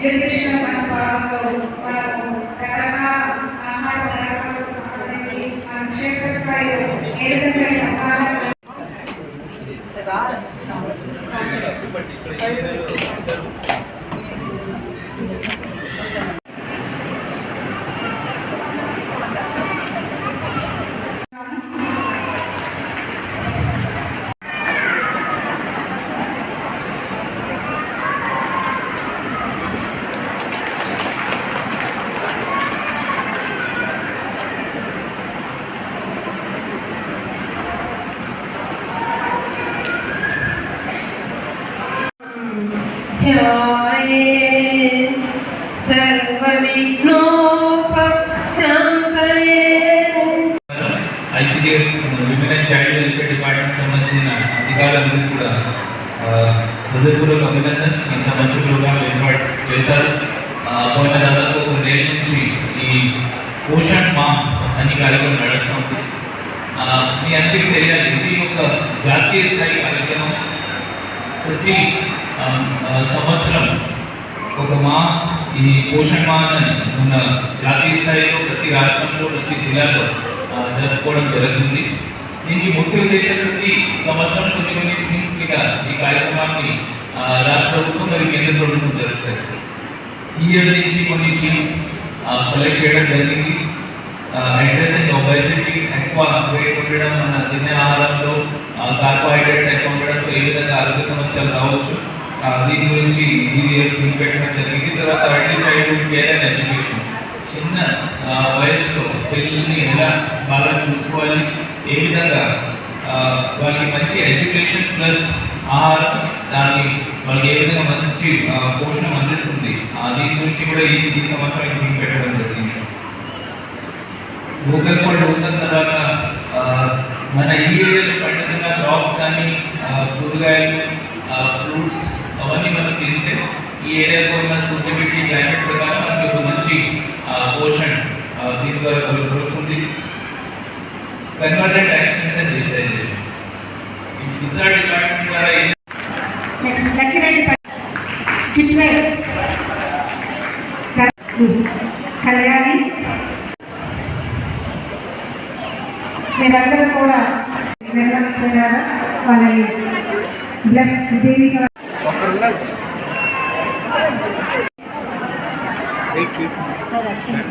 Yes, ध्याये सर्वविघ्नोपशान्तये ICDS women and child welfare department సంబంధించిన అధికారులందరూ కూడా ఆ, హృదయపూర్వక అభినందన్ ఇంత మంచి ప్రోగ్రాం ఏర్పాటు చేశారు ఆ, పోయిన దాదాపు ఒక నెల నుంచి ఈ పోషణ్ మా అనే కార్యక్రమం నడుస్తూ ఉంది ఆ, మీ అందరికీ తెలియాలి ఇది ఒక జాతీయ స్థాయి కార్యక్రమం ప్రతి సంవత్సరం ఒక మా ఈ పోషణ మా అని ఉన్న జాతీయ స్థాయిలో ప్రతి రాష్ట్రంలో ప్రతి జిల్లాలో జరుపుకోవడం జరుగుతుంది. దీనికి ముఖ్య ఉద్దేశం ప్రతి సంవత్సరం కొన్ని కొన్ని థీమ్స్ మీద ఈ కార్యక్రమాన్ని రాష్ట్ర ప్రభుత్వం మరియు కేంద్ర ప్రభుత్వం జరుగుతాయి ఈ ఇయర్ దీనికి కొన్ని థీమ్స్ సెలెక్ట్ చేయడం జరిగింది. అడ్రసింగ్ ఒబెసిటీ ఎక్కువ వెయిట్ ఉండడం మన తినే ఆహారంలో కార్బోహైడ్రేట్స్ ఎక్కువ ఉండడంతో ఆరోగ్య సమస్యలు రావచ్చు. దీని గురించి ఈ పెట్టడం జరిగింది. తర్వాత early childhood care and education. చిన్న వయసులో పిల్లల్ని ఎలా బాగా చూసుకోవాలి ఏ విధంగా వాళ్ళకి మంచి ఎడ్యుకేషన్ ప్లస్ ఆహారం దాన్ని వాళ్ళకి ఏ విధంగా మంచి పోషణం అందిస్తుంది దీని గురించి కూడా ఈ ఈ సంవత్సరం థీమ్ పెట్టడం జరిగింది. భూగర్భ ఫండ్ ఉన్న తర్వాత మన ఈ ఏరియాలో పండుతున్న క్రాప్స్ కానీ కూరగాయలు ఫ్రూట్స్ అవన్నీ మనం తింటే ఈ ఏరియాలో ఉన్న సూటబిలిటీ క్లైమేట్ ప్రకారం మనకి ఒక మంచి పోషన్ దీని ద్వారా దొరుకుతుంది. కన్వర్టెడ్ యాక్షన్స్ అండ్ డిజిటైజేషన్ ఇతర డిపార్ట్మెంట్ ద్వారా కళ్యాణి మీరందరూ కూడా నిర్వహించారా వాళ్ళని బ్లెస్ దీవించారు సార్ వచ్చింది